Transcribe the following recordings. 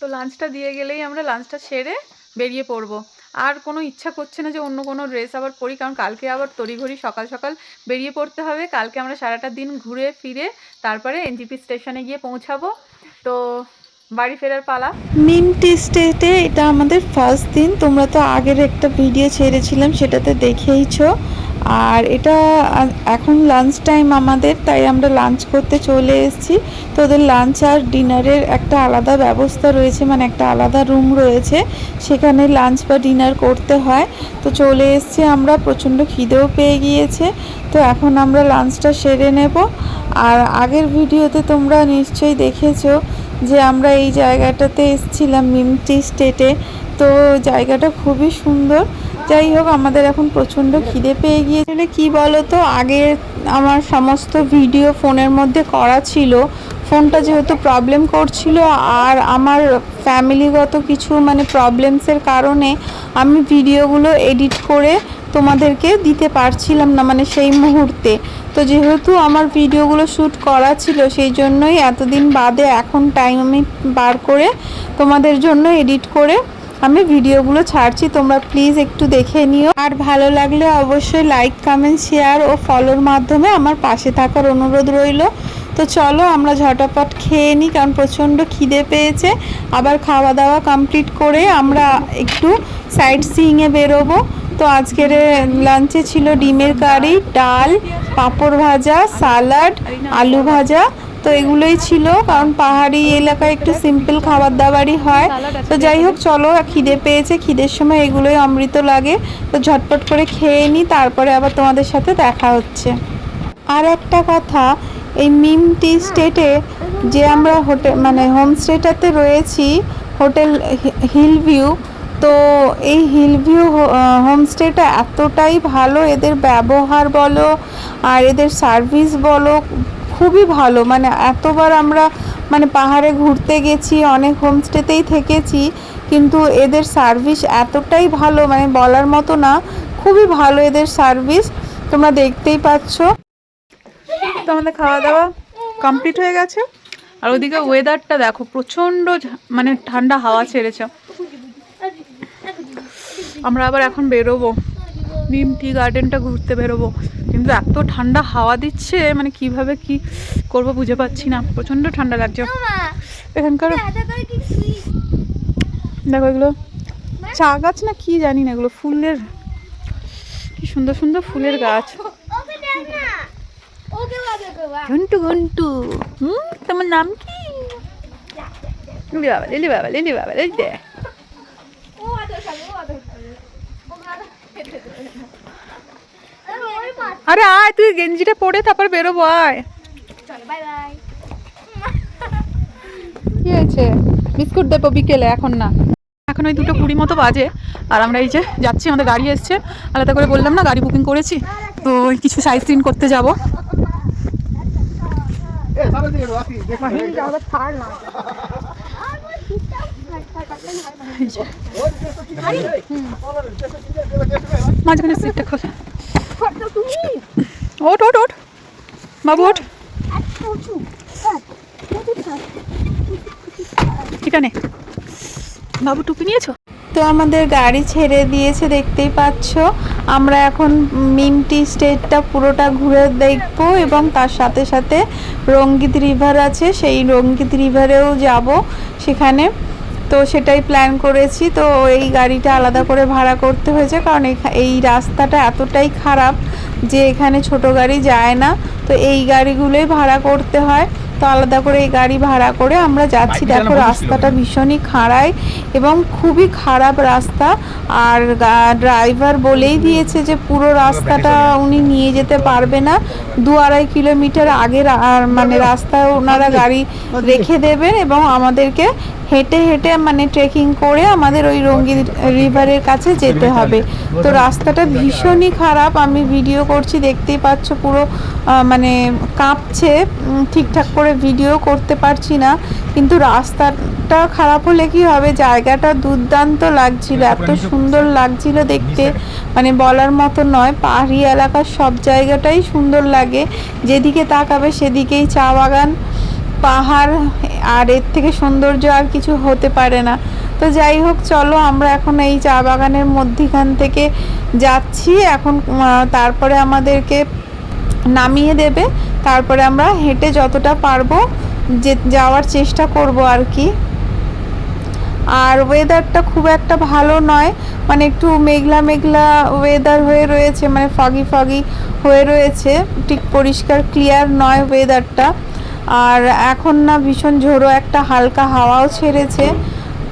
তো লাঞ্চটা দিয়ে গেলেই আমরা লাঞ্চটা সেরে বেরিয়ে পড়ব। আর কোনো ইচ্ছা করছে না যে অন্য কোনো ড্রেস আবার পরি, কারণ কালকে আবার তড়িঘড়ি সকাল সকাল বেরিয়ে পড়তে হবে। কালকে আমরা সারাটা দিন ঘুরে ফিরে তারপরে এনজিপি স্টেশনে গিয়ে পৌঁছাবো। তো বাড়ি ফেরার পালা। মিমটি স্টেটে এটা আমাদের ফার্স্ট দিন। তোমরা তো আগের একটা ভিডিও ছেড়েছিলাম, সেটাতে দেখেইছো। আর এটা এখন লাঞ্চ টাইম আমাদের, তাই আমরা লাঞ্চ করতে চলে এসেছি। তো ওদের লাঞ্চ আর ডিনারের একটা আলাদা ব্যবস্থা রয়েছে মানে একটা আলাদা রুম রয়েছে। সেখানে লাঞ্চ বা ডিনার করতে হয়। তো চলে এসেছি আমরা, প্রচণ্ড খিদেও পেয়ে গিয়েছে। তো এখন আমরা লাঞ্চটা সেরে নেব। আর আগের ভিডিওতে তোমরা নিশ্চয়ই দেখেছ যে আমরা এই জায়গাটাতে এসেছিলাম, মিমটি স্টেটে তো জায়গাটা খুবই সুন্দর। যাই হোক, আমাদের এখন প্রচণ্ড খিদে পেয়ে গিয়েছিল কি বলো তো আগে আমার সমস্ত ভিডিও ফোনের মধ্যে করা ছিল। ফোনটা যেহেতু প্রবলেম করছিল আর আমার ফ্যামিলিগত কিছু মানে প্রবলেমসের কারণে আমি ভিডিওগুলো এডিট করে তোমাদেরকে দিতে পারছিলাম না মানে সেই মুহূর্তে। তো যেহেতু আমার ভিডিওগুলো শ্যুট করা ছিল, সেই জন্যই এতদিন বাদে এখন টাইম আমি বার করে তোমাদের জন্য এডিট করে আমি ভিডিওগুলো ছাড়ছি, তোমরা প্লিজ একটু দেখে নিও। আর ভালো লাগলে অবশ্যই লাইক কমেন্ট শেয়ার ও ফলোর মাধ্যমে আমার পাশে থাকার অনুরোধ রইল। তো চলো আমরা ঝটাপট খেয়ে নিই, কারণ প্রচণ্ড খিদে পেয়েছে। আবার খাওয়া দাওয়া কমপ্লিট করে আমরা একটু সাইড সিইংয়ে বেরোবো। তো আজকের লাঞ্চে ছিল ডিমের কারি, ডাল, পাঁপড় ভাজা সালাড আলু ভাজা তো এগুলোই ছিল, কারণ পাহাড়ি এলাকায় একটু সিম্পল খাবার দাবারই হয়। তো যাই হোক, চলো, খিদে পেয়েছে, খিদের সময় এগুলোই অমৃত লাগে। তো ঝটপট করে খেয়ে নিই তারপরে আবার তোমাদের সাথে দেখা হচ্ছে। আর একটা কথা, এই মিম টি স্টেটে যে আমরা হোটেল মানে হোমস্টেটাতে রয়েছি, হোটেল হিল ভিউ, তো এই হিল ভিউ হোমস্টেটা এতটাই ভালো, এদের ব্যবহার বলো, আর এদের সার্ভিস বলো খুবই ভালো। মানে এতবার আমরা মানে পাহাড়ে ঘুরতে গেছি, অনেক হোমস্টেতেই থেকেছি, কিন্তু এদের সার্ভিস এতটাই ভালো মানে বলার মতো না, খুবই ভালো এদের সার্ভিস তোমরা দেখতেই পাচ্ছ। তো আমাদের খাওয়া দাওয়া কমপ্লিট হয়ে গেছে। আর ওদিকে ওয়েদারটা দেখো, প্রচণ্ড মানে ঠান্ডা হাওয়া ছেড়েছে। আমরা আবার এখন বেরোবো। নিম টি গার্ডেনটা ঘুরতে বেরোবো। কিন্তু এত ঠান্ডা হাওয়া দিচ্ছে মানে কীভাবে কি করব বুঝে পাচ্ছি না। প্রচণ্ড ঠান্ডা লাগছে। এখানকার দেখো এগুলো চা গাছ না কি জানি না এগুলো ফুলের কি সুন্দর সুন্দর ফুলের গাছ। ঘন্টু ঘন্টু। হুম তোমার নাম কি? লিলি বাবা লিলি বাবা লিলি বাবা লিলি। দে আরে আয় তুই গেঞ্জিটা পরে তারপর বেরোবো আয়। কি হয়েছে? বিস্কুট দেবো বিকেলে এখন না। এখন ওই দুটো কুড়ি মতো বাজে আর আমরা এই যে যাচ্ছি আমাদের গাড়ি এসছে। আলাদা করে বললাম না গাড়ি বুকিং করেছি। তো ওই কিছু সাইট সিন করতে যাব। মাঝখানে সিটটা খোল। ওট ওট ওট বাবু ওট ঠিকানে বাবু টুপি নিয়েছো? তো আমাদের গাড়ি ছেড়ে দিয়েছে দেখতেই পাচ্ছ। আমরা এখন মিমটি স্টেটটা পুরোটা ঘুরে দেখব এবং তার সাথে সাথে রঙ্গিত রিভার আছে সেই রঙ্গিত রিভারেও যাব সেখানে। তো সেটাই প্ল্যান করেছি। তো এই গাড়িটা আলাদা করে ভাড়া করতে হয়েছে কারণ এই রাস্তাটা এতটাই খারাপ যে এখানে ছোট গাড়ি যায় না। তো এই গাড়িগুলোই ভাড়া করতে হয়। তো আলাদা করে এই গাড়ি ভাড়া করে আমরা যাচ্ছি। দেখো রাস্তাটা ভীষণই খাড়াই এবং খুবই খারাপ রাস্তা। আর ড্রাইভার বলেই দিয়েছে যে পুরো রাস্তাটা উনি নিয়ে যেতে পারবে না। দু আড়াই কিলোমিটার আগে আর মানে রাস্তায় ওনারা গাড়ি রেখে দেবেন এবং আমাদেরকে হেঁটে হেঁটে মানে ট্রেকিং করে আমাদের ওই রঙ্গি রিভারের কাছে যেতে হবে। তো রাস্তাটা ভীষণই খারাপ, আমি ভিডিও করছি, দেখতেই পাচ্ছ পুরো মানে কাঁপছে ঠিকঠাক করে ভিডিও করতে পারছি না। কিন্তু রাস্তাটা খারাপ হলে কি হবে? জায়গাটা দুর্দান্ত লাগছিল, এত সুন্দর লাগছিল দেখতে। মানে বলার মতো নয়, পাহাড়ি এলাকার সব জায়গাটাই সুন্দর লাগে। যেদিকে তাকাবে সেদিকেই চা বাগান, পাহাড় আর এর থেকে সৌন্দর্য আর কিছু হতে পারে না। তো যাই হোক, চলো আমরা এখন এই চা বাগানের মধ্যিখান থেকে যাচ্ছি। এখন তারপরে আমাদেরকে নামিয়ে দেবে। তারপরে আমরা হেঁটে যতটা পারব যে, যাওয়ার চেষ্টা করব আর কি। আর ওয়েদারটা খুব একটা ভালো নয়। মানে একটু মেঘলা মেঘলা ওয়েদার হয়ে রয়েছে মানে ফগি ফগি হয়ে রয়েছে। ঠিক পরিষ্কার ক্লিয়ার নয় ওয়েদারটা আর এখন না ভীষণ ঝোড়ো, একটা হালকা হাওয়াও ছেড়েছে।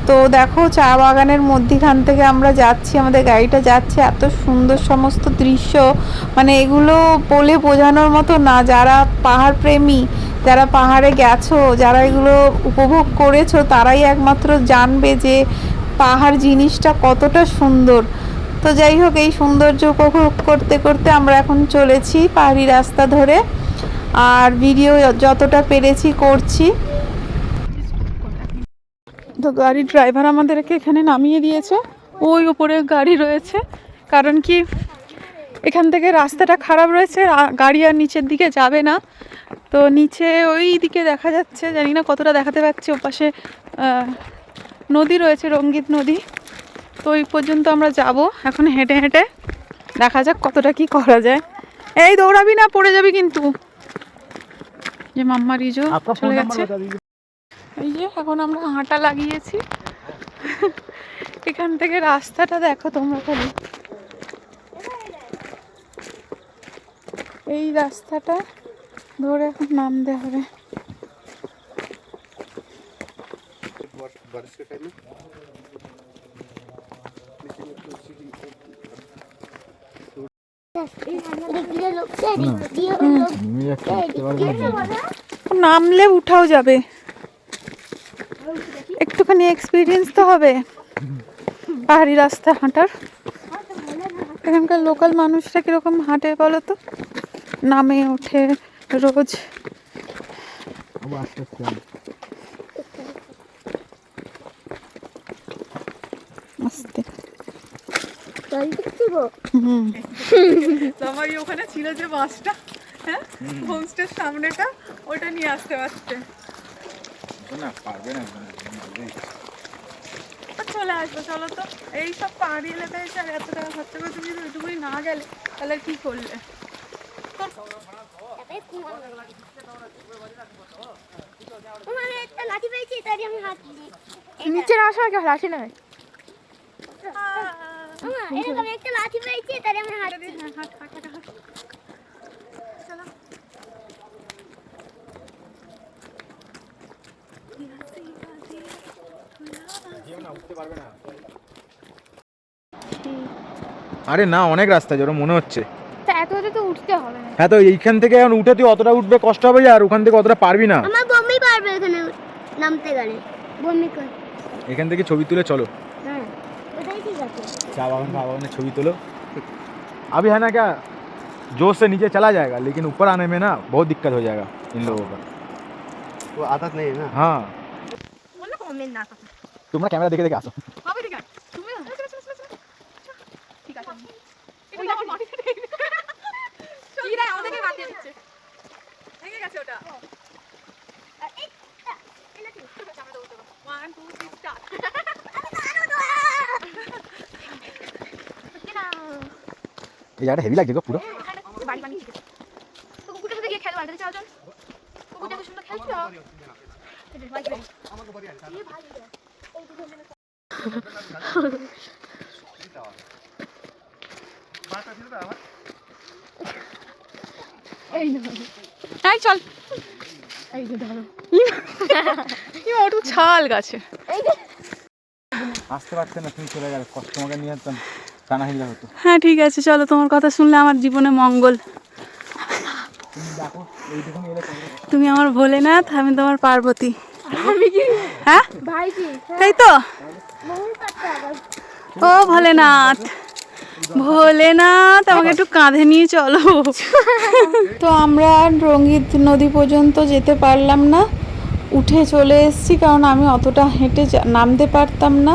তো দেখো, চা বাগানের মধ্যিখান থেকে আমরা যাচ্ছি, আমাদের গাড়িটা যাচ্ছে, এত সুন্দর সমস্ত দৃশ্য। মানে এগুলো বলে বোঝানোর মতো না, যারা পাহাড় প্রেমী, যারা পাহাড়ে গেছো, যারা এগুলো উপভোগ করেছ, তারাই একমাত্র জানবে যে পাহাড় জিনিসটা কতটা সুন্দর। তো যাই হোক, এই সৌন্দর্য উপভোগ করতে করতে আমরা এখন চলেছি পাহাড়ি রাস্তা ধরে। আর ভিডিও যতটা পেরেছি করছি। তো গাড়ির ড্রাইভার আমাদেরকে এখানে নামিয়ে দিয়েছে। ওই ওপরে গাড়ি রয়েছে। কারণ কি, এখান থেকে রাস্তাটা খারাপ রয়েছে গাড়ি আর নিচের দিকে যাবে না। তো নিচে ওই দিকে দেখা যাচ্ছে, জানি না কতটা দেখাতে পাচ্ছি। ওপাশে নদী রয়েছে, রঙ্গিত নদী। তো ওই পর্যন্ত আমরা যাব। এখন হেঁটে হেঁটে দেখা যাক কতটা কি করা যায়। এই দৌড়াবি না, পড়ে যাবি কিন্তু। যে মাম্মা রিজো চলে গেছে। এই যে এখন আমরা হাঁটা লাগিয়েছি। এখান থেকে রাস্তাটা দেখো তোমরা খালি। এই রাস্তাটা ধরে এখন নামতে হবে। নামলে উঠাও যাবে। একটুখানি এক্সপিরিয়েন্স তো হবে। পাহাড়ি রাস্তা হাঁটার। এখানকার লোকাল মানুষরা কীরকম হাঁটে বলো তো? নামে ওঠে রোজ। হুম আমার ওখানে ছিল যে বাসটা হ্যাঁ? হোমস্টের সামনেটা ওটা নিয়ে আসতে পারতে না পারবে না চলে আসব চলো তো। এই সব পাহাড়ি এলাকায় এসে আর এত টাকা খরচা করে তুমি যদি ওইটুকুই না গেলে তাহলে কি করলে? মানে নিচে আসা লাঠি নেয় এরকম একটা লাঠি পেয়েছি হাত আরে না অনেক রাস্তা যেন মনে হচ্ছে। তা তো উঠতে হবে হ্যাঁ তো এইখান থেকে এখন উঠে তুই অতটা উঠবে কষ্ট হবে আর ওখান থেকে অতটা পারবি না। আমার বমি পারবে এখানে নামতে গেলে। বমি কর। এখান থেকে ছবি তুলে চলো হ্যাঁ ওটাই ঠিক আছে চা बागान का बागान छवि तो लो अभी है ना क्या जोश से नीचे चला जाएगा लेकिन ऊपर आने में ना बहुत दिक्कत हो जाएगा इन लोगों का वो आदत नहीं है ना हाँ বললে কমেন্ট না কথা তোমরা ক্যামেরা দেখে দেখে আসো হবে ঠিক আছে তুমি চলো, চলো, চলো, চলো, চলো। ঠিক আছে এটা তো আমার মাটিতে ঠেকবে। কি রে, আমাদেরকে বাঁচিয়ে দিচ্ছে। ভেঙে গেছে ওটা। এই জায়গাটা হেভি লাগছে গো পুরো এই চল এই যে ধরো ওটু ছাল গাছে আসতে পারছে না তুমি চলে গেলে কষ্ট তোমাকে নিয়ে যেতাম হ্যাঁ ঠিক আছে চলো তোমার কথা শুনলে আমার জীবনে মঙ্গল। তুমি আমার ভোলেনাথ আমি তোমার পার্বতী। হ্যাঁ? তাই তো? ও ভোলেনাথ ভোলেনাথ আমাকে একটু কাঁধে নিয়ে চলো। তো আমরা রঙ্গিত নদী পর্যন্ত যেতে পারলাম না। উঠে চলে এসেছি কারণ আমি অতটা হেঁটে যা- নামতে পারতাম না।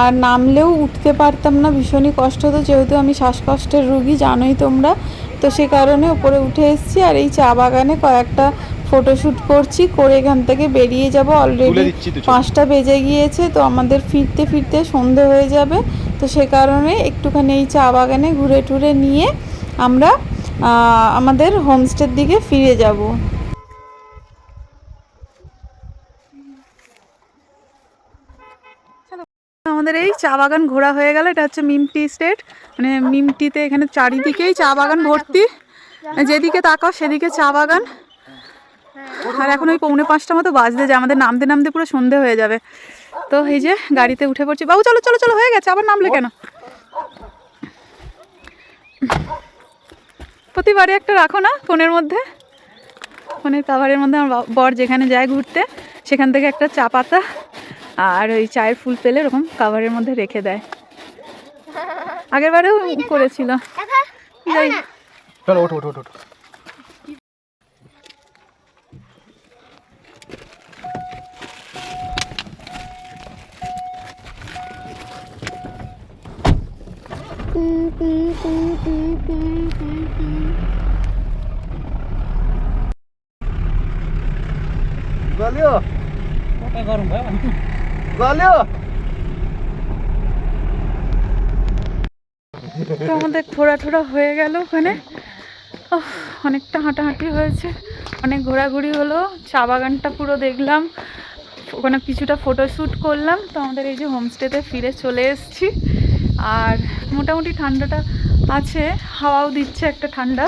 আর নামলেও উঠতে পারতাম না ভীষণই কষ্ট হতো। যেহেতু আমি শ্বাসকষ্টের রুগী জানোই তোমরা। তো সে কারণে উপরে উঠে এসেছি আর এই চা বাগানে কয়েকটা ফটোশ্যুট করছি করে এখান থেকে বেরিয়ে যাব। অলরেডি। পাঁচটা বেজে গিয়েছে তো আমাদের ফিরতে ফিরতে সন্ধে হয়ে যাবে। তো সে কারণে একটুখানি এই চা বাগানে ঘুরে টুরে নিয়ে আমরা আমাদের হোমস্টের দিকে ফিরে যাব। আমাদের এই চা বাগান ঘোরা হয়ে গেল। এটা হচ্ছে মিমটি স্টেট। মানে মিমটিতে এখানে চারিদিকেই চা বাগান ভর্তি। যেদিকে তাকাও সেদিকে চা বাগান। আর এখন ওই পৌনে পাঁচটা মতো বাজতে যায়। আমাদের নামতে নামতে পুরো সন্ধে হয়ে যাবে। তো এই যে গাড়িতে উঠে পড়ছি। বাবু, চলো চলো চলো, হয়ে গেছে। আবার নামলে কেন? প্রতিবারে একটা রাখো না ফোনের মধ্যে। ফোনের কাভারের মধ্যে আমার বর যেখানে যায় ঘুরতে, সেখান থেকে একটা চা পাতা আর ওই চায়ের ফুল পেলে এরকম কাভারের মধ্যে রেখে দেয়। আগের বারেও করেছিল। যাই। চলো ওঠো ওঠো ওঠো Valeu! তো আমাদের থোড়া থোড়া হয়ে গেল ওখানে। অনেকটা হাঁটাহাঁটি হয়েছে। অনেক ঘোরাঘুরি হলো। চা বাগানটা পুরো দেখলাম। ওখানে কিছুটা ফটোশ্যুট করলাম। তো আমাদের এই যে হোমস্টেতে ফিরে চলে এসেছি। আর মোটামুটি ঠান্ডাটা আছে। হাওয়াও দিচ্ছে একটা ঠান্ডা।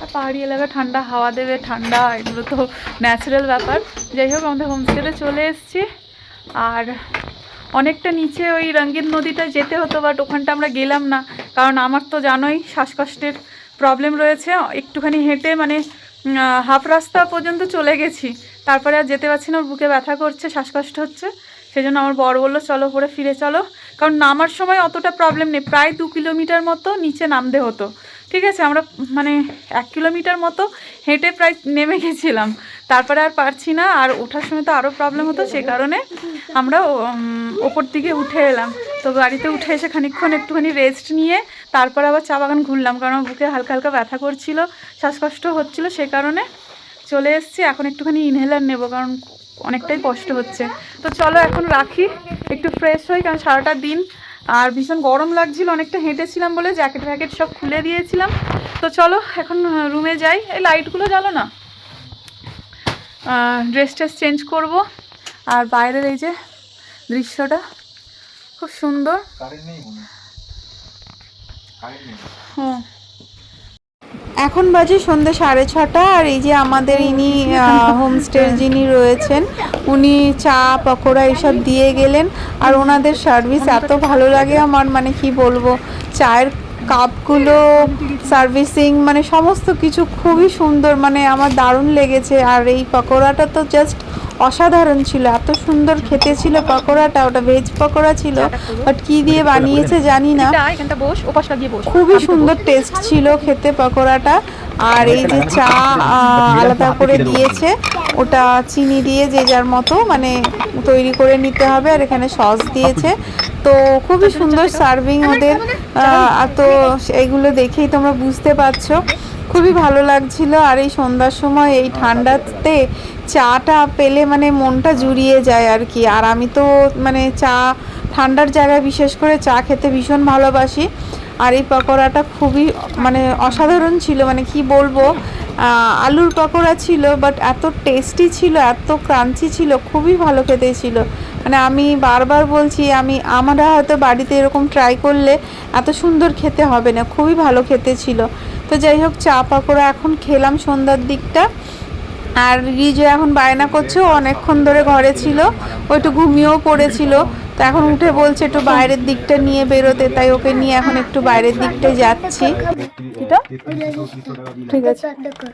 আর পাহাড়ি এলাকা ঠান্ডা, হাওয়া দেবে, ঠান্ডা, এগুলো তো ন্যাচারাল ব্যাপার। যাই হোক, আমাদের হোমস্টেতে চলে এসেছি। আর অনেকটা নিচে ওই রঙ্গিত নদীটা যেতে হতো বাট ওখানটা আমরা গেলাম না। কারণ আমার তো জানোই শ্বাসকষ্টের প্রবলেম রয়েছে, একটুখানি হেঁটে মানে হাফ রাস্তা পর্যন্ত চলে গেছি। তারপরে আর যেতে পারছি না বুকে ব্যথা করছে, শ্বাসকষ্ট হচ্ছে। সেই জন্য আমার বড় বলল, চলো পরে ফিরে চলো। কারণ নামার সময় অতটা প্রবলেম নেই, প্রায় দু কিলোমিটার মতো নিচে নামতে হতো। ঠিক আছে, আমরা মানে এক কিলোমিটার মতো হেঁটে প্রায় নেমে গেছিলাম। তারপরে আর পারছি না, আর ওঠার সময় তো আরও প্রবলেম হতো, সে কারণে আমরা ওপর দিকে উঠে এলাম। তো গাড়িতে উঠে এসে খানিকক্ষণ একটুখানি রেস্ট নিয়ে, তারপর আবার চা বাগান ঘুরলাম, কারণ বুকে হালকা হালকা ব্যথা করছিল, শ্বাসকষ্ট হচ্ছিল, সে কারণে চলে এসেছি। এখন একটুখানি ইনহেলার নেব, কারণ অনেকটাই কষ্ট হচ্ছে। তো চলো, এখন রাখি, একটু ফ্রেশ হই, কারণ সারাটা দিন আর ভীষণ গরম লাগছিল অনেকটা হেঁটেছিলাম বলে জ্যাকেট ফ্যাকেট সব খুলে দিয়েছিলাম। তো চলো এখন রুমে যাই। এই লাইটগুলো জ্বালো না? ড্রেস ট্রেস চেঞ্জ করব। আর বাইরের এই যে দৃশ্যটা খুব সুন্দর। হুম। এখন বাজে সন্ধ্যে সাড়ে ছটা আর এই যে আমাদের ইনি হোমস্টের যিনি রয়েছেন, উনি চা, পকোড়া এসব দিয়ে গেলেন। আর ওনাদের সার্ভিস এত ভালো লাগে আমার মানে কি বলব, চায়ের কাপগুলো সার্ভিসিং মানে সমস্ত কিছু খুবই সুন্দর মানে আমার দারুণ লেগেছে। আর এই পকোড়াটা তো জাস্ট অসাধারণ ছিল এত সুন্দর খেতে ছিল পকোড়াটা ওটা ভেজ পকোড়া ছিল বাট কি দিয়ে বানিয়েছে জানি না। এটা এখানটা বস ওপাশটা গিয়ে বস। খুবই সুন্দর টেস্ট ছিল খেতে পকোড়াটা। আর এই যে চা আলাদা করে দিয়েছে ওটা চিনি দিয়ে যে যার মতো মানে তৈরি করে নিতে হবে। আর এখানে সস দিয়েছে। তো খুবই সুন্দর সার্ভিং ওদের তো এইগুলো দেখেই তোমরা বুঝতে পারছ। খুবই ভালো লাগছিল আর এই সন্ধ্যার সময় এই ঠান্ডাতে চাটা পেলে মানে মনটা জুড়িয়ে যায় আর কি। আর আমি তো মানে চা ঠান্ডার জায়গায় বিশেষ করে চা খেতে ভীষণ ভালোবাসি। আর এই পকোড়াটা খুবই মানে অসাধারণ ছিল মানে কি বলব আলুর পকোড়া ছিল বাট এত টেস্টি ছিল এত ক্রাঞ্চি ছিল খুবই ভালো খেতে ছিল। মানে আমি বারবার বলছি আমি আমরা হয়তো বাড়িতে এরকম ট্রাই করলে এত সুন্দর খেতে হবে না খুবই ভালো খেতে ছিল। তো যাই হোক চা পাকোড়া এখন খেলাম সন্ধ্যার দিকটা। আর রিজু এখন বায়না করছে ও অনেকক্ষণ ধরে ঘরে ছিল ও একটু ঘুমিয়েও পড়েছিল। তো এখন উঠে বলছে একটু বাইরের দিকটা নিয়ে বেরোতে তাই ওকে নিয়ে এখন একটু বাইরের দিকটায় যাচ্ছি। এটা? ঠিক আছে। ঠিক আছে।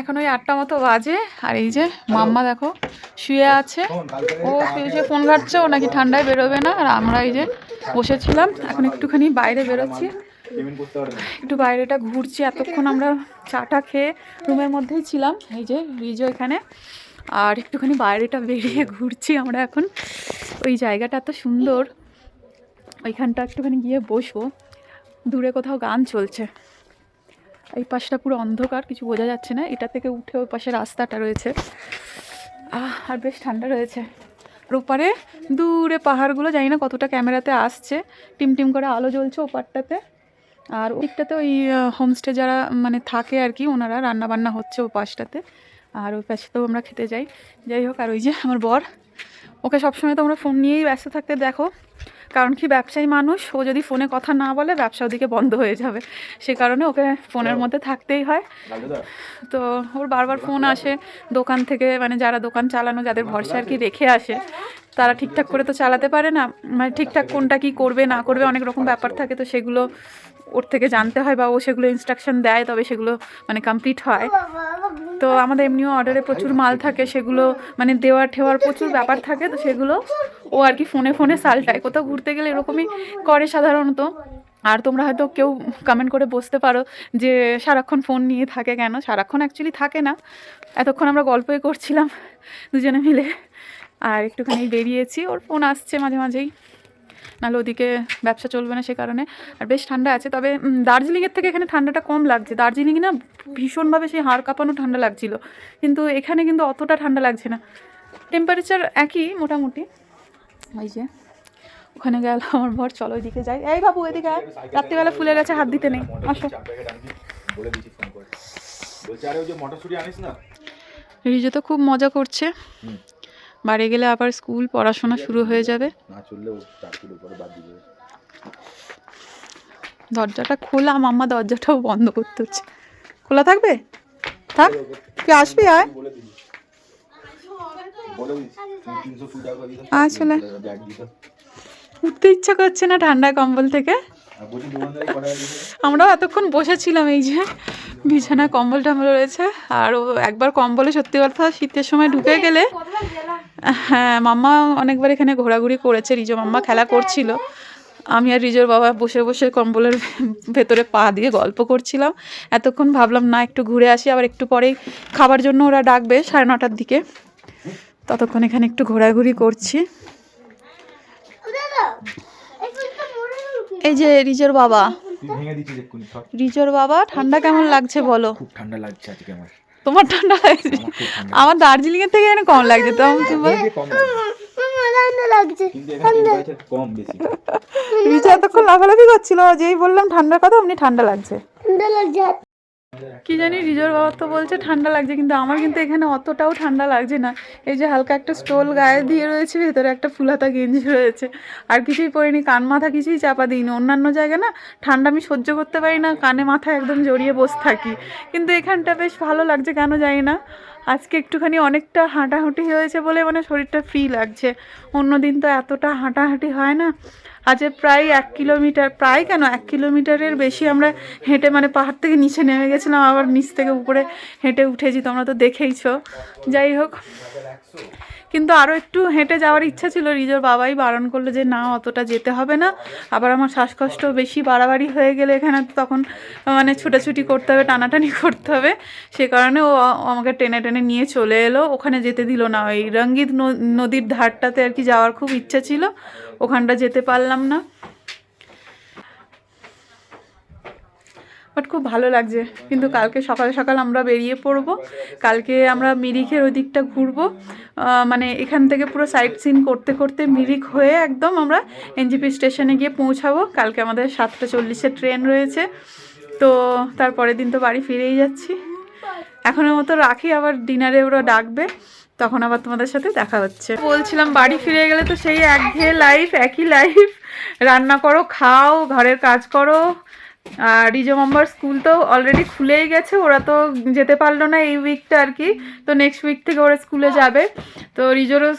এখন ওই আটটা মতো বাজে, আর এই যে মাম্মা দেখো শুয়ে আছে। ও শুয়ে ফোন ঘাটছে, ও নাকি ঠান্ডায় বেরোবে না। আর আমরা এই যে বসেছিলাম, এখন একটুখানি বাইরে বেরোচ্ছি। একটু বাইরেটা ঘুরছি, এতক্ষণ আমরা চাটা খেয়ে রুমের মধ্যেই ছিলাম, এই যে রিজো এখানে। আর একটুখানি বাইরেটা বেরিয়ে ঘুরছি আমরা এখন। ওই জায়গাটা এত সুন্দর। ওইখানটা একটুখানি গিয়ে বসবো। দূরে কোথাও গান চলছে। এই পাশটা পুরো অন্ধকার, কিছু বোঝা যাচ্ছে না। এটা থেকে উঠে ওই পাশে রাস্তাটা রয়েছে। আর বেশ ঠান্ডা রয়েছে। আর ওপারে দূরে পাহাড়গুলো, জানি না কতটা ক্যামেরাতে আসছে। টিম টিম করে আলো জ্বলছে ওপারটাতে। আর ওইটাতে ওই হোমস্টে যারা মানে থাকে আর কি, ওনারা রান্না বান্না হচ্ছে ওই পাশটাতে। আর ওই পাশেতেও আমরা খেতে যাই। যাই হোক, আর ওই যে আমার বর, ওকে সবসময় তোমরা ফোন নিয়েই ব্যস্ত থাকতে দেখো। কারণ কি ব্যবসায়ী মানুষ ও যদি ফোনে কথা না বলে ব্যবসা ওদিকে বন্ধ হয়ে যাবে। সে কারণে ওকে ফোনের মধ্যে থাকতেই হয়। তো ওর বারবার ফোন আসে দোকান থেকে মানে যারা দোকান চালানো যাদের ভরসা আর কি রেখে আসে তারা ঠিকঠাক করে তো চালাতে পারে না। মানে ঠিকঠাক কোনটা কি করবে না করবে অনেক রকম ব্যাপার থাকে তো সেগুলো ওর থেকে জানতে হয় বা ও সেগুলো ইনস্ট্রাকশন দেয় তবে সেগুলো মানে কমপ্লিট হয়। তো আমাদের এমনিও অর্ডারে প্রচুর মাল থাকে সেগুলো মানে দেওয়ার ঠেওয়ার প্রচুর ব্যাপার থাকে তো সেগুলো ও আর কি ফোনে ফোনে সালটায় কোথাও ঘুরতে গেলে এরকমই করে সাধারণত। আর তোমরা হয়তো কেউ কমেন্ট করে বসতে পারো যে সারাক্ষণ ফোন নিয়ে থাকে কেন? সারাক্ষণ অ্যাকচুয়ালি থাকে না। এতক্ষণ আমরা গল্পই করছিলাম দুজনে মিলে। আর একটুখানি বেরিয়েছি, ওর ফোন আসছে মাঝে মাঝেই। নাহলে ওদিকে ব্যবসা চলবে না সে কারণে। আর বেশ ঠান্ডা আছে, তবে দার্জিলিংয়ের থেকে এখানে ঠান্ডাটা কম লাগছে। দার্জিলিংয়ে না ভীষণভাবে সেই হাড় কাঁপানো ঠান্ডা লাগছিল। কিন্তু এখানে কিন্তু অতটা ঠান্ডা লাগছে না। টেম্পারেচার একই মোটামুটি। ওই যে, ওখানে গেল, আমার বর, চলো ওইদিকে যাই। এই বাবু আয়। রাত্রিবেলা ফুলের গাছে হাত দিতে নেই। আসো। রিজু তো খুব মজা করছে। বাড়ি গেলে আবার স্কুল, পড়াশোনা শুরু হয়ে যাবে। দরজাটা খোলা মাম্মা দরজাটাও বন্ধ করতে হচ্ছে। খোলা থাকবে? থাক, তুই আসবি, আয়। চলে। উঠতে ইচ্ছা করছে না ঠান্ডায় কম্বল থেকে? আমরাও এতক্ষণ বসেছিলাম এই যে বিছানায় কম্বল টাম্বল রয়েছে। আর ও একবার কম্বলে সত্যি কথা শীতের সময় ঢুকে গেলে? হ্যাঁ মাম্মা অনেকবার এখানে ঘোরাঘুরি করেছে রিজো মাম্মা খেলা করছিল। আমি আর রিজোর বাবা বসে বসে কম্বলের ভেতরে পা দিয়ে গল্প করছিলাম। এতক্ষণ ভাবলাম না একটু ঘুরে আসি আবার একটু পরেই খাবার জন্য ওরা ডাকবে সাড়ে নটার দিকে। ততক্ষণ এখানে একটু ঘোরাঘুরি করছি। এই যে রিজোর বাবা। রিজোর বাবা ঠান্ডা কেমন লাগছে বলো? খুব ঠান্ডা লাগছে আজকে আমার। তোমার ঠান্ডা লাগছে? আমার দার্জিলিং এর থেকে এখানে কম লাগছে তো আমি রিজা এতক্ষণ লাফালাফি করছিল যেই বললাম ঠান্ডার কথা অমনি ঠান্ডা লাগছে। ঠান্ডা লাগছে। কি জানি রিজোর বাবা তো বলছে ঠান্ডা লাগছে কিন্তু আমার কিন্তু এখানে অতটাও ঠান্ডা লাগছে না। এই যে হালকা একটা স্টোল গায়ে দিয়ে রয়েছে ভেতরে একটা ফুলাতা গেঞ্জি রয়েছে। আর কিছুই পরিনি কান মাথা কিছুই চাপা দিইনি। অন্যান্য জায়গা না ঠান্ডা আমি সহ্য করতে পারি না কানে মাথা একদম জড়িয়ে বসে থাকি। কিন্তু এখানটা বেশ ভালো লাগছে কেন জানি না। আজকে একটুখানি অনেকটা হাঁটাহাঁটি হয়েছে বলে মানে শরীরটা ফ্রি লাগছে। অন্য দিন তো এতটা হাঁটাহাঁটি হয় না। আজ প্রায় এক কিলোমিটার, প্রায় কেন? এক কিলোমিটারের বেশি আমরা হেঁটে মানে পাহাড় থেকে নিচে নেমে গেছিলাম, আবার নিচ থেকে উপরে হেঁটে উঠেছি, তোমরা তো দেখেইছো। যাই হোক, কিন্তু আরও একটু হেঁটে যাওয়ার ইচ্ছা ছিল, রিজোর বাবাই বারণ করল যে, না, অতটা যেতে হবে না। আবার আমার শ্বাসকষ্ট বেশি বাড়াবাড়ি হয়ে গেলে এখানে তখন মানে ছুটাছুটি করতে হবে, টানাটানি করতে হবে। সে কারণে ও আমাকে টেনে টেনে নিয়ে চলে এলো। ওখানে যেতে দিল না, ওই রঙ্গিত নদীর ধারটাতে আর কি যাওয়ার খুব ইচ্ছা ছিল। ওখানটা যেতে পারলাম না। বাট খুব ভালো লাগছে। কিন্তু কালকে সকাল সকাল আমরা বেরিয়ে পড়ব। কালকে আমরা মিরিখের ওই দিকটা ঘুরবো মানে এখান থেকে পুরো সাইট সিন করতে করতে মিরিক হয়ে একদম আমরা এনজিপি স্টেশনে গিয়ে পৌঁছাবো। কালকে আমাদের সাতটা চল্লিশের ট্রেন রয়েছে। তো তারপরের দিন তো বাড়ি ফিরেই যাচ্ছি। এখনের মতো রাখি, আবার ডিনারে ওরা ডাকবে। তখন আবার তোমাদের সাথে দেখা হচ্ছে। বলছিলাম বাড়ি ফিরে গেলে তো সেই একঘেয়ে লাইফ একই লাইফ রান্না করো, খাও, ঘরের কাজ করো। আর রিজো মাম্বার স্কুল তো অলরেডি খুলেই গেছে, ওরা তো যেতে পারল না এই উইকটা আর কি। তো নেক্সট উইক থেকে ওরা স্কুলে যাবে। তো রিজোরও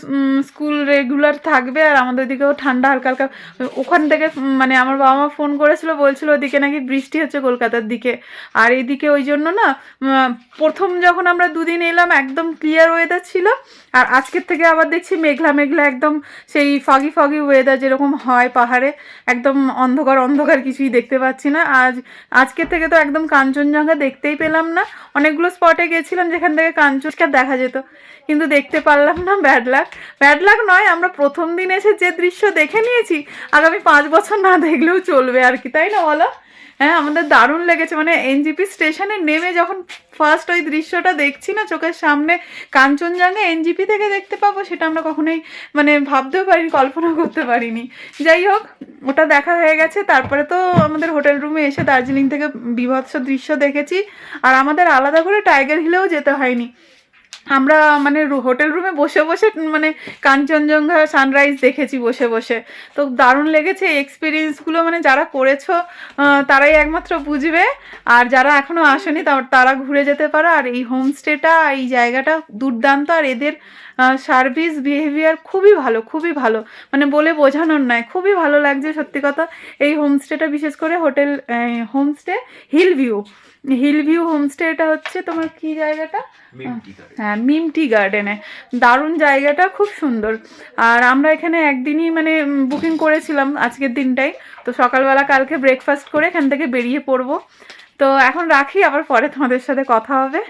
স্কুল রেগুলার থাকবে আর আমাদের দিকেও ঠান্ডা হালকা হালকা। ওখান থেকে মানে আমার বাবা মা ফোন করেছিল, বলছিল ওদিকে নাকি বৃষ্টি হচ্ছে কলকাতার দিকে। আর এইদিকে ওই জন্য না প্রথম যখন আমরা দুদিন এলাম, একদম ক্লিয়ার ওয়েদার ছিল। আর আজকের থেকে আবার দেখছি মেঘলা মেঘলা একদম সেই ফগি ফগি ওয়েদার যেরকম হয় পাহাড়ে, একদম অন্ধকার অন্ধকার কিছুই দেখতে পাচ্ছি না। আজ, আজকের থেকে তো একদম কাঞ্চনজঙ্ঘা দেখতেই পেলাম না। অনেকগুলো স্পটে গেছিলাম যেখান থেকে কাঞ্চনকে দেখা যেত, কিন্তু দেখতে পারলাম না ব্যাড লাক ব্যাড লাক নয়, আমরা প্রথম দিন এসে যে দৃশ্য দেখে নিয়েছি, আগামী পাঁচ বছর না দেখলেও চলবে আর কি, তাই না বলো? হ্যাঁ আমাদের দারুণ লেগেছে। মানে এনজিপি স্টেশনে নেমে যখন ফার্স্ট ওই দৃশ্যটা দেখছি না, চোখের সামনে কাঞ্চনজঙ্ঘা এনজিপি থেকে দেখতে পাবো, সেটা আমরা কখনোই মানে ভাবতেও পারিনি কল্পনা করতে পারিনি। যাই হোক, ওটা দেখা হয়ে গেছে। তারপরে তো আমাদের হোটেল রুমে এসে দার্জিলিং থেকে বিভৎস দৃশ্য দেখেছি। আর আমাদের আলাদা করে টাইগার হিলেও যেতে হয়নি। আমরা মানে হোটেল রুমে বসে বসে মানে কাঞ্চনজঙ্ঘা সানরাইজ দেখেছি বসে বসে। তো দারুণ লেগেছে এক্সপিরিয়েন্সগুলো মানে যারা করেছ তারাই একমাত্র বুঝবে। আর যারা এখনও আসেনি তারা ঘুরে যেতে পারো। আর এই হোমস্টেটা এই জায়গাটা দুর্দান্ত। আর এদের সার্ভিস বিহেভিয়ার খুবই ভালো খুবই ভালো। মানে বলে বোঝানোর নয় খুবই ভালো লাগছে সত্যি কথা। এই হোমস্টেটা বিশেষ করে hotel homestay hill view hill view homestay এটা হচ্ছে তোমার কি জায়গাটা? হ্যাঁ মিমটি গার্ডেনে দারুণ জায়গাটা খুব সুন্দর। আর আমরা এখানে একদিনই মানে বুকিং করেছিলাম আজকের দিনটাই। তো সকালবেলা কালকে ব্রেকফাস্ট করে এখান থেকে বেরিয়ে পড়ব। তো এখন রাখি আবার পরে তোমাদের সাথে কথা হবে।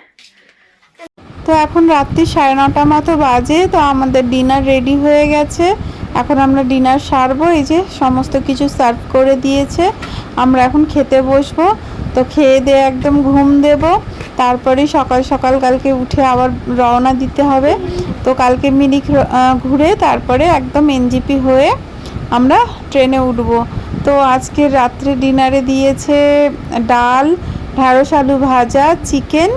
তো এখন রাত্রি সাড়ে নটা মতো বাজে, তো আমাদের ডিনার রেডি হয়ে গেছে। এখন আমরা ডিনার সারবো, এই যে সমস্ত কিছু সার্ভ করে দিয়েছে। আমরা এখন খেতে বসবো, তো খেয়ে দিয়ে একদম ঘুম দেব। তারপরে সকাল সকাল কালকে উঠে আবার রওনা দিতে হবে। তো কালকে মিরিক ঘুরে তারপরে একদম এনজিপি হয়ে আমরা ট্রেনে উঠবো। তো আজকে রাত্রে ডিনারে দিয়েছে ডাল ঢ্যাঁড়স আলু ভাজা, চিকেন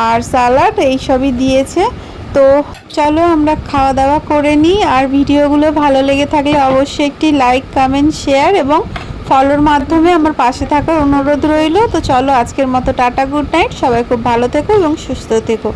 আর স্যালাড এইসবই দিয়েছে। তো চলো আমরা খাওয়া দাওয়া করে নিই। আর ভিডিওগুলো ভালো লেগে থাকলে অবশ্যই একটি লাইক, কমেন্ট, শেয়ার এবং ফলোর মাধ্যমে আমার পাশে থাকার অনুরোধ রইল। তো চলো আজকের মতো টাটা, গুড নাইট। সবাই খুব ভালো থেকো এবং সুস্থ থেকো